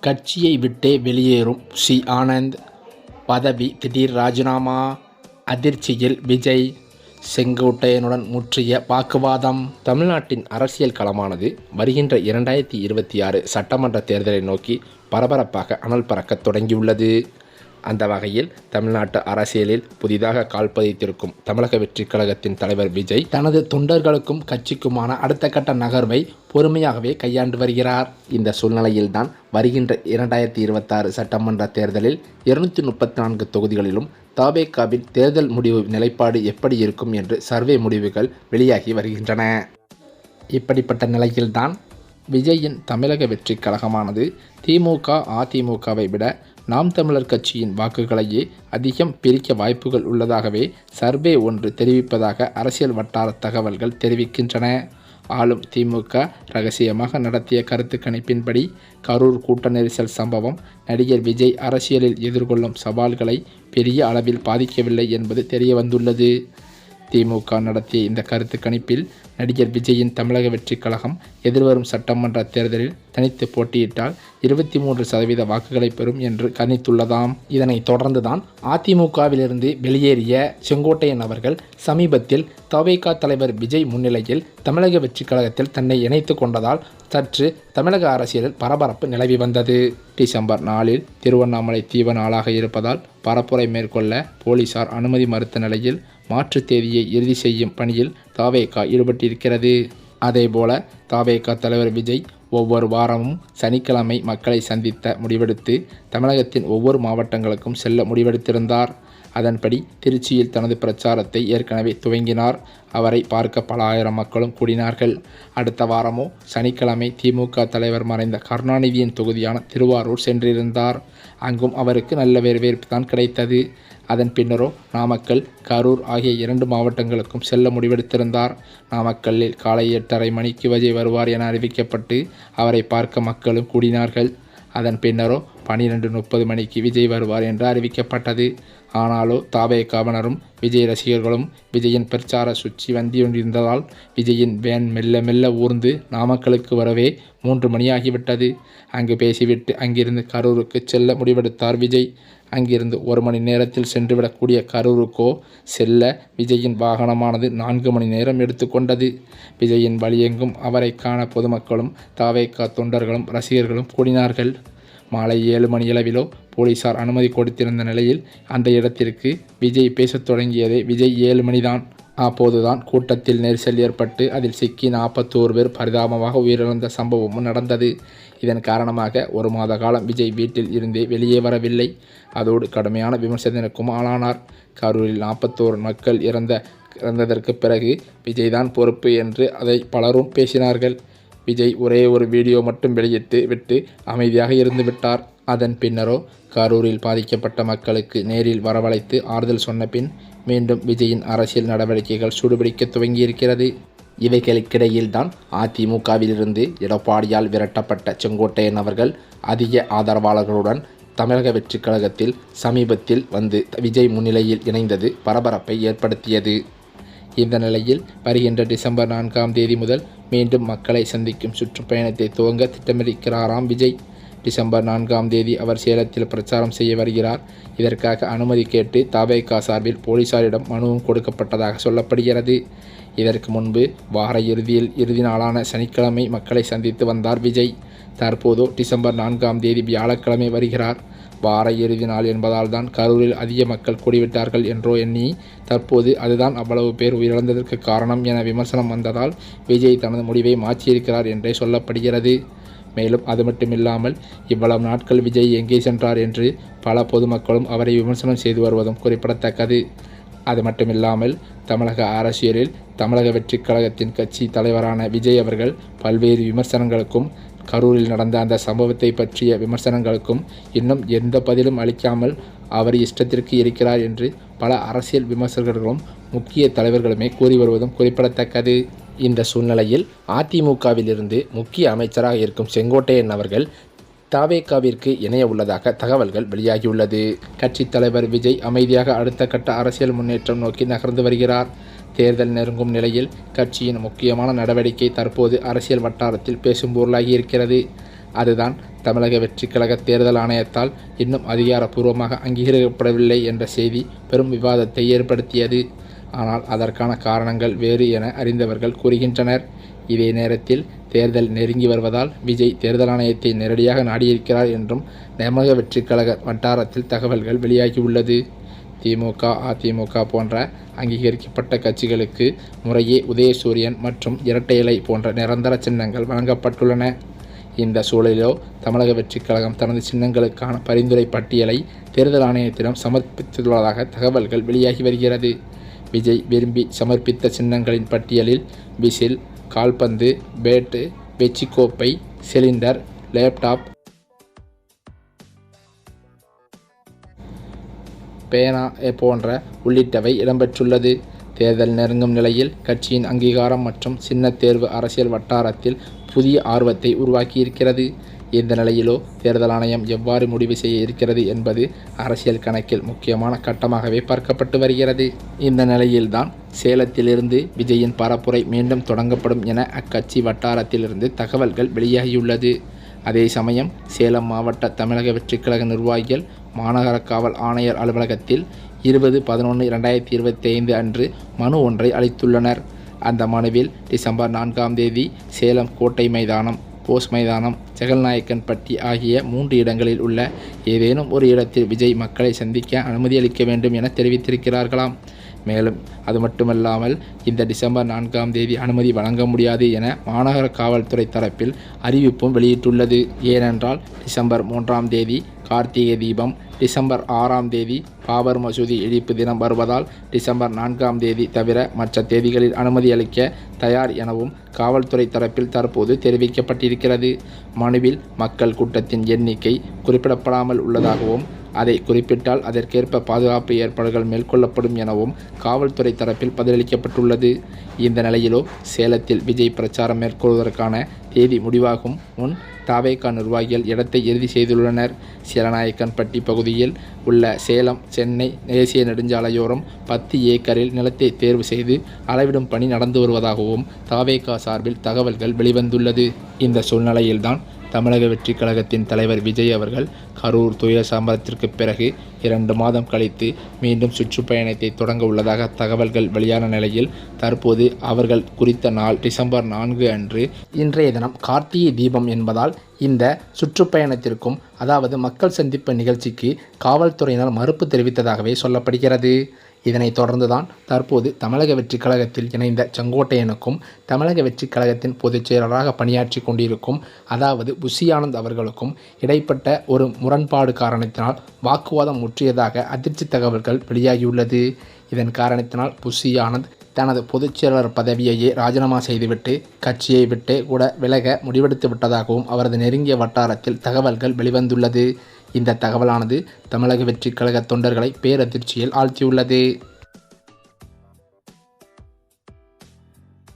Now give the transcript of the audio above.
கட்சியை விட்டே வெளியேறும் சி. ஆனந்த். பதவி திடீர் ராஜினாமா. அதிர்ச்சியில் விஜய் செங்கோட்டையனுடன் முற்றிய வாக்குவாதம். தமிழ்நாட்டின் அரசியல் களமானது வருகின்ற இரண்டாயிரத்தி இருபத்தி ஆறு சட்டமன்ற தேர்தலை நோக்கி பரபரப்பாக அனல் பறக்கத் தொடங்கியுள்ளது. அந்த வகையில் தமிழ்நாட்டு அரசியலில் புதிதாக கால் பதித்திருக்கும் தமிழக வெற்றிக் கழகத்தின் தலைவர் விஜய் தனது தொண்டர்களுக்கும் கட்சிக்குமான அடுத்த கட்ட நகர்வை பொறுமையாகவே கையாண்டு வருகிறார். இந்த சூழ்நிலையில்தான் வருகின்ற இரண்டாயிரத்தி இருபத்தாறு சட்டமன்ற தேர்தலில் இருநூற்றி முப்பத்தி நான்கு தொகுதிகளிலும் தாபேகாவின் தேர்தல் முடிவு நிலைப்பாடு எப்படி இருக்கும் என்று சர்வே முடிவுகள் வெளியாகி வருகின்றன. இப்படிப்பட்ட நிலையில்தான் விஜயின் தமிழக வெற்றிக் கழகமானது திமுக அதிமுகவை விட நாம் தமிழர் கட்சியின் வாக்குகளையே அதிகம் பிரிக்க வாய்ப்புகள் உள்ளதாகவே சர்வே ஒன்று தெரிவிப்பதாக அரசியல் வட்டார தகவல்கள் தெரிவிக்கின்றன. ஆளும் திமுக ரகசியமாக நடத்திய கருத்து கணிப்பின்படி கரூர் கூட்ட நெரிசல் சம்பவம் நடிகர் விஜய் அரசியலில் எதிர்கொள்ளும் சவால்களை பெரிய அளவில் பாதிக்கவில்லை என்பது தெரிய வந்துள்ளது திமுக நடத்திய இந்த கருத்து கணிப்பில் நடிகர் விஜயின் தமிழக வெற்றிக் கழகம் எதிர்வரும் சட்டமன்ற தேர்தலில் தனித்து போட்டியிட்டால் இருபத்தி மூன்று சதவீத வாக்குகளை பெறும் என்று கணித்துள்ளதாம். இதனைத் தொடர்ந்துதான் அதிமுகவிலிருந்து வெளியேறிய செங்கோட்டையன் அவர்கள் சமீபத்தில் தவேகா தலைவர் விஜய் முன்னிலையில் தமிழக வெற்றிக் கழகத்தில் தன்னை இணைத்து கொண்டதால் சற்று தமிழக அரசியலில் பரபரப்பு நிலவி வந்தது. டிசம்பர் நாலில் திருவண்ணாமலை தீவ நாளாக இருப்பதால் பரப்புரை மேற்கொள்ள போலீசார் அனுமதி மறுத்த நிலையில் மாற்றுத் தேதியை இறுதி செய்யும் பணியில் தாவேகா இருக்கிறது. அதேபோல தாவேகா தலைவர் விஜய் ஒவ்வொரு வாரமும் சனிக்கிழமை மக்களை சந்தித்த முடிவெடுத்து தமிழகத்தின் ஒவ்வொரு மாவட்டங்களுக்கும் செல்ல முடிவெடுத்திருந்தார். அதன்படி திருச்சியில் தனது பிரச்சாரத்தை ஏற்கனவே துவங்கினார். அவரை பார்க்க பல ஆயிரம் மக்களும் கூடினார்கள். அடுத்த வாரமோ சனிக்கிழமை திமுக தலைவர் மறைந்த கருணாநிதியின் தொகுதியான திருவாரூர் சென்றிருந்தார். அங்கும் அவருக்கு நல்ல வரவேற்பு தான் கிடைத்தது. அதன் பின்னரோ நாமக்கல் கரூர் ஆகிய இரண்டு மாவட்டங்களுக்கும் செல்ல முடிவெடுத்திருந்தார். நாமக்கல்லில் காலை எட்டரை மணிக்கு விஜய் வருவார் என அறிவிக்கப்பட்டு அவரை பார்க்க மக்களும் கூடினார்கள். அதன் பின்னரோ பனிரெண்டு முப்பது மணிக்கு விஜய் வருவார் என்று அறிவிக்கப்பட்டது. ஆனாலோ தாவே கவனரும் விஜய் ரசிகர்களும் விஜயின் பிரச்சார சுற்றி வந்திருந்ததால் விஜயின் வேன் மெல்ல மெல்ல ஊர்ந்து நாமக்கலுக்கு வரவே மூன்று மணியாகிவிட்டது. அங்கு பேசிவிட்டு அங்கிருந்து கரூருக்கு செல்ல முடிவெடுத்தார் விஜய். அங்கிருந்து ஒரு மணி நேரத்தில் சென்றுவிடக்கூடிய கரூருக்கோ செல்ல விஜயின் வாகனமானது நான்கு மணி நேரம் எடுத்துக்கொண்டது. விஜயின் வழியெங்கும் அவரை காண பொதுமக்களும் தாவேக்கா தொண்டர்களும் ரசிகர்களும் கூடினார்கள். மாலை ஏழு மணியளவிலோ போலீசார் அனுமதி கொடுத்திருந்த நிலையில் அந்த இடத்திற்கு விஜய் பேசத் தொடங்கியதே விஜய் ஏழு மணிதான் அப்போதுதான் கூட்டத்தில் நெரிசல் ஏற்பட்டு அதில் சிக்கி நாற்பத்தோரு பேர் பரிதாபமாக உயிரிழந்த சம்பவமும் நடந்தது. இதன் காரணமாக ஒரு மாத காலம் விஜய் வீட்டில் இருந்தே வெளியே வரவில்லை. அதோடு கடுமையான விமர்சனத்திற்கும் ஆளானார் கரூரில் நாற்பத்தோரு மக்கள் இறந்த இறந்ததற்கு பிறகு விஜய் தான் பொறுப்பு என்று அதை பலரும் பேசினார்கள். விஜய் ஒரே ஒரு வீடியோ மட்டும் வெளியிட்டு விட்டு அமைதியாக இருந்து விட்டார். அதன் பின்னரோ கரூரில் பாதிக்கப்பட்ட மக்களுக்கு நேரில் வரவழைத்து ஆறுதல் சொன்ன பின் மீண்டும் விஜயின் அரசியல் நடவடிக்கைகள் சூடுபிடிக்க துவங்கியிருக்கிறது. இவைகளுக்கிடையில்தான் அதிமுகவிலிருந்து எடப்பாடியால் விரட்டப்பட்ட செங்கோட்டையன் அவர்கள் அதிக ஆதரவாளர்களுடன் தமிழக வெற்றிக் கழகத்தில் சமீபத்தில் வந்து விஜய் முன்னிலையில் இணைந்தது பரபரப்பை ஏற்படுத்தியது. இந்த நிலையில் வருகின்ற டிசம்பர் நான்காம் தேதி முதல் மீண்டும் மக்களை சந்திக்கும் சுற்றுப்பயணத்தை துவங்க திட்டமிட்டிருக்கிறாராம் விஜய். டிசம்பர் நான்காம் தேதி அவர் சேலத்தில் பிரச்சாரம் செய்ய வருகிறார். இதற்காக அனுமதி கேட்டு தாவேகா சார்பில் போலீசாரிடம் மனுவும் கொடுக்கப்பட்டதாக சொல்லப்படுகிறது. இதற்கு முன்பு வார இறுதியில் இறுதி நாளான சனிக்கிழமை மக்களை சந்தித்து வந்தார் விஜய். தற்போதோ டிசம்பர் நான்காம் தேதி வியாழக்கிழமை வருகிறார். வார இறுதி நாள் என்பதால் தான் கரூரில் அதிக மக்கள் கூடிவிட்டார்கள் என்றோ எண்ணி தற்போது அதுதான் அவ்வளவு பேர் உயிரிழந்ததற்கு காரணம் என விமர்சனம் வந்ததால் விஜய் தனது முடிவை மாற்றியிருக்கிறார் என்றே சொல்லப்படுகிறது. மேலும் அது மட்டுமில்லாமல் இவ்வளவு நாட்கள் விஜய் எங்கே சென்றார் என்று பல பொதுமக்களும் அவரை விமர்சனம் செய்து வருவதும் குறிப்பிடத்தக்கது. அது மட்டுமில்லாமல் தமிழக அரசியலில் தமிழக வெற்றிக் கழகத்தின் கட்சி தலைவரான விஜய் அவர்கள் பல்வேறு விமர்சனங்களுக்கும் கரூரில் நடந்த அந்த சம்பவத்தை பற்றிய விமர்சனங்களுக்கும் இன்னும் எந்த பதிலும் அளிக்காமல் அவர் இஷ்டத்திற்கு இருக்கிறார் என்று பல அரசியல் விமர்சகர்களும் முக்கிய தலைவர்களுமே கூறி வருவதும் குறிப்பிடத்தக்கது. இந்த சூழ்நிலையில் அதிமுகவிலிருந்து முக்கிய அமைச்சராக இருக்கும் செங்கோட்டையன் அவர்கள் தாவேகாவிற்கு இணைய உள்ளதாக தகவல்கள் வெளியாகியுள்ளது. கட்சித் தலைவர் விஜய் அமைதியாக அடுத்த கட்ட அரசியல் முன்னேற்றம் நோக்கி நகர்ந்து வருகிறார். தேர்தல் நெருங்கும் நிலையில் கட்சியின் முக்கியமான நடவடிக்கை தற்போது அரசியல் வட்டாரத்தில் பேசும் பொருளாகி இருக்கிறது அதுதான் தமிழக வெற்றிக் கழக தேர்தல் ஆணையத்தால் இன்னும் அதிகாரப்பூர்வமாக அங்கீகரிக்கப்படவில்லை என்ற செய்தி பெரும் விவாதத்தை ஏற்படுத்தியது. ஆனால் அதற்கான காரணங்கள் வேறு என அறிந்தவர்கள் கூறுகின்றனர். இதே நேரத்தில் தேர்தல் நெருங்கி வருவதால் விஜய் தேர்தல் ஆணையத்தை நேரடியாக நாடியிருக்கிறார் என்றும் தமிழக வெற்றிக் கழக வட்டாரத்தில் தகவல்கள் வெளியாகியுள்ளது. திமுக அதிமுக போன்ற அங்கீகரிக்கப்பட்ட கட்சிகளுக்கு முறையே உதயசூரியன் மற்றும் இரட்டையலை போன்ற நிரந்தர சின்னங்கள் வழங்கப்பட்டுள்ளன. இந்த சூழலிலோ தமிழக வெற்றிக் கழகம் தனது சின்னங்களுக்கான பரிந்துரை பட்டியலை தேர்தல் ஆணையத்திடம் சமர்ப்பித்துள்ளதாக தகவல்கள் வெளியாகி வருகிறது. விஜய் விரும்பி சமர்ப்பித்த சின்னங்களின் பட்டியலில் விசில் கால்பந்து பேட்டு வெச்சிக்கோப்பை சிலிண்டர் லேப்டாப் பேனா போன்ற உள்ளிட்டவை இடம்பெற்றுள்ளது. தேர்தல் நெருங்கும் நிலையில் கட்சியின் அங்கீகாரம் மற்றும் சின்ன தேர்வு அரசியல் வட்டாரத்தில் புதிய ஆர்வத்தை உருவாக்கியிருக்கிறது. இந்த நிலையிலோ தேர்தல் ஆணையம் எவ்வாறு முடிவு செய்ய இருக்கிறது என்பது அரசியல் கணக்கில் முக்கியமான கட்டமாகவே பார்க்கப்பட்டு வருகிறது. இந்த நிலையில்தான் சேலத்திலிருந்து விஜயின் பரப்புரை மீண்டும் தொடங்கப்படும் என அக்கட்சி வட்டாரத்திலிருந்து தகவல்கள் வெளியாகியுள்ளது. அதே சமயம் சேலம் மாவட்ட தமிழக வெற்றிக்கழக நிர்வாகிகள் மாநகர காவல் ஆணையர் அலுவலகத்தில் இருபது பதினொன்று இரண்டாயிரத்தி இருபத்தி ஐந்து அன்று மனு ஒன்றை அளித்துள்ளனர். அந்த மனுவில் டிசம்பர் நான்காம் தேதி சேலம் கோட்டை மைதானம் போஸ் மைதானம் ஜெகல்நாயக்கன்பட்டி ஆகிய மூன்று இடங்களில் உள்ள ஏதேனும் ஒரு இடத்தில் விஜய் மக்களை சந்திக்க அனுமதி அளிக்க வேண்டும் என தெரிவித்திருக்கிறார்களாம். மேலும் அது மட்டுமல்லாமல் இந்த டிசம்பர் நான்காம் தேதி அனுமதி வழங்க முடியாது என மாநகர காவல்துறை தரப்பில் அறிவிப்பும் வெளியிட்டுள்ளது. ஏனென்றால் டிசம்பர் மூன்றாம் தேதி கார்த்திகை தீபம் டிசம்பர் ஆறாம் தேதி பாபர் மசூதி இடிப்பு தினம் வருவதால் டிசம்பர் நான்காம் தேதி தவிர மற்ற தேதிகளில் அனுமதி அளிக்க தயார் எனவும் காவல்துறை தரப்பில் தற்போது தெரிவிக்கப்பட்டிருக்கிறது. மனுவில் மக்கள் கூட்டத்தின் எண்ணிக்கை குறிப்பிடப்படாமல் உள்ளதாகவும் அதை குறிப்பிட்டால் அதற்கேற்ப பாதுகாப்பு ஏற்பாடுகள் மேற்கொள்ளப்படும் எனவும் காவல்துறை தரப்பில் பதிலளிக்கப்பட்டுள்ளது. இந்த நிலையிலோ சேலத்தில் விஜய் பிரச்சாரம் மேற்கொள்வதற்கான தேதி முடிவாகும். முன் தாவேகா நிர்வாகிகள் இடத்தை இறுதி செய்துள்ளனர். சேலநாயக்கன்பட்டி பகுதியில் உள்ள சேலம் சென்னை தேசிய நெடுஞ்சாலையோரம் பத்து ஏக்கரில் நிலத்தை தேர்வு செய்து அளவிடும் பணி நடந்து வருவதாகவும் தாவேகா சார்பில் தகவல்கள் வெளிவந்துள்ளது. இந்த சூழ்நிலையில்தான் தமிழக வெற்றிக் கழகத்தின் தலைவர் விஜய் அவர்கள் கரூர் துயர சம்பவத்திற்கு பிறகு இரண்டு மாதம் கழித்து மீண்டும் சுற்றுப்பயணத்தை தொடங்க உள்ளதாக தகவல்கள் வெளியான நிலையில் தற்போது அவர்கள் குறித்த நாள் டிசம்பர் நான்கு அன்று இன்றைய தினம் கார்த்திகை தீபம் என்பதால் இந்த சுற்றுப்பயணத்திற்கும் அதாவது மக்கள் சந்திப்பு நிகழ்ச்சிக்கு காவல்துறையினர் மறுப்பு தெரிவித்ததாகவே சொல்லப்படுகிறது. இதனைத் தொடர்ந்துதான் தற்போது தமிழக வெற்றிக் கழகத்தில் இணைந்த செங்கோட்டையனுக்கும் தமிழக வெற்றிக் கழகத்தின் பொதுச் செயலராக பணியாற்றி கொண்டிருக்கும் அதாவது புஷியானந்த் அவர்களுக்கும் இடைப்பட்ட ஒரு முரண்பாடு காரணத்தினால் வாக்குவாதம் முற்றியதாக அதிர்ச்சி தகவல்கள் வெளியாகியுள்ளது. இதன் காரணத்தினால் புஷி ஆனந்த் தனது பொதுச் செயலாளர் பதவியையே ராஜினாமா செய்துவிட்டு கட்சியை விட்டு கூட விலக முடிவெடுத்து விட்டதாகவும் அவரது நெருங்கிய வட்டாரத்தில் தகவல்கள் வெளிவந்துள்ளது. இந்த தகவலானது தமிழக வெற்றிக் கழக தொண்டர்களை பேரதிர்ச்சியில் ஆழ்த்தியுள்ளது.